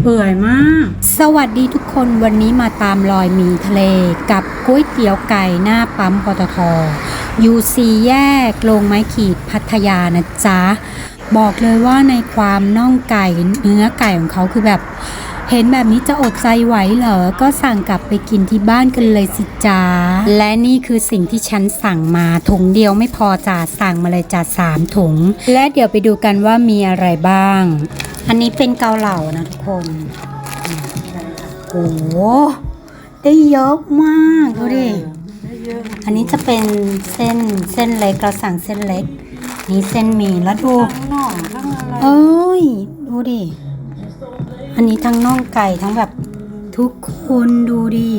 เปื่อยมาก สวัสดีทุกคนวันนี้มาตามรอยมีทะเลกับก๋วยเตี๋ยวไก่หน้าปั๊มปตทยูซีแยกลงไม้ขีดพัทยานะจ๊ะ บอกเลยว่าในความน่องไก่เนื้อไก่ของเขาคือแบบ เห็นแบบนี้จะอดใจไหวเหรอ ก็สั่งกลับไปกินที่บ้านกันเลยสิจ้า และนี่คือสิ่งที่ฉันสั่งมาถุงเดียวไม่พอจ่าสั่งมาเลยจ่าสามถุง และเดี๋ยวไปดูกันว่ามีอะไรบ้าง อันนี้เป็นเกาเหลานะทุกคนโอ้โหได้เยอะมากดูดิอันนี้จะเป็นเส้นเส้นเล็กเราสั่งเส้นเล็ก นี่เส้นหมี่แล้วดูทั้งหน่องทั้งอะไรเอ้ย ดูดิ อันนี้ทั้งน่องไก่ทั้งแบบทุกคนดูดิ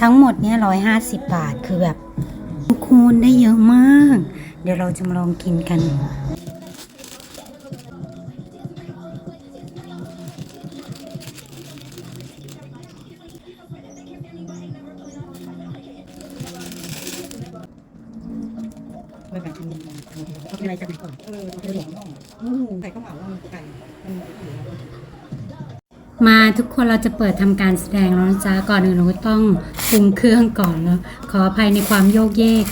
ทั้งหมดเนี่ยร้อยห้าสิบบาทคือแบบ ทุกคนได้เยอะมาก เดี๋ยวเราจะมาลองกินกันไม่แบบนี้เอาอะไรจะไปก่อนเออเอาไปหลงน่องอืมไก่ข้าวเหมาว่าไก่มันอยู่แล้ว มาทุกคนเราจะเปิดทำการแสดงแล้วนะจ๊ะก่อนอื่นเราต้องปรุงเครื่องก่อนแล้วขออภัยในความโยกเยก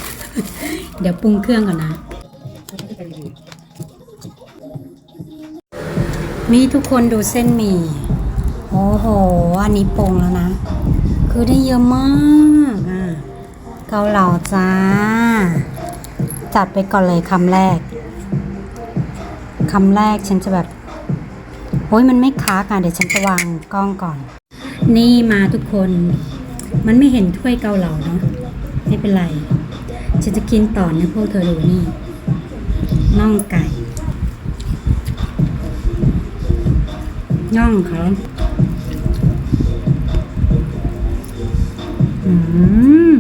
เดี๋ยวปรุงเครื่องก่อนนะมีทุกคนดูเส้นหมี่โอ้โห อันนี้ปรุงแล้วนะ คือได้เยอะมากอะเกาเหลาจ้า จัดไปก่อนเลยคำแรกคำแรกฉันจะแบบ โอ้ยมันไม่ค้ากอะเดี๋ยวฉันจะวางกล้องก่อน นี่มาทุกคน มันไม่เห็นถ้วยเกาเหลาเนาะไม่เป็นไร ฉันจะกินต่อนะพวกเธอดูนี่น่องไก่น่องเขาอืม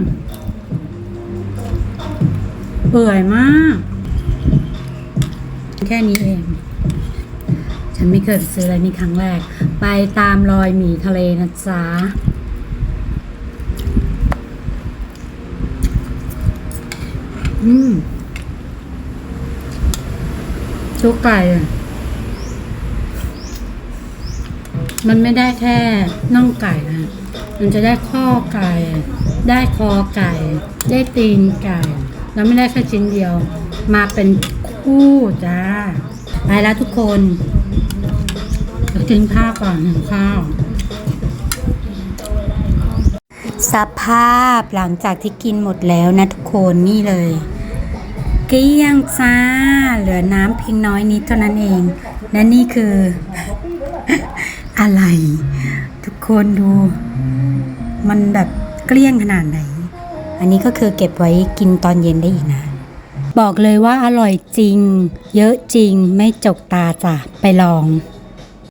เปื่อยมาก แค่นี้เอง ฉันไม่เคยไปซื้ออะไรนี่ครั้งแรก ไปตามรอยหมีทะเลนะจ๊ะอืมชุกไก่อะมันไม่ได้แค่น่องไก่นะ มันจะได้ข้อไก่ ได้คอไก่ ได้ตีนไก่ แล้วไม่ได้แค่ชิ้นเดียว มาเป็นคู่จ้า ไปแล้วทุกคน กินข้าวก่อนหิวข้าว สภาพหลังจากที่กินหมดแล้วนะทุกคนนี่เลย เกลี้ยงจ้า เหลือน้ำเพียงน้อยนิดเท่านั้นเอง และนี่คือ อะไร ทุกคนดู มันแบบเกลี้ยงขนาดไหน อันนี้ก็คือเก็บไว้กินตอนเย็นได้อีกนะบอกเลยว่าอร่อยจริง เยอะจริงไม่จกตาจ้ะ ไปลอง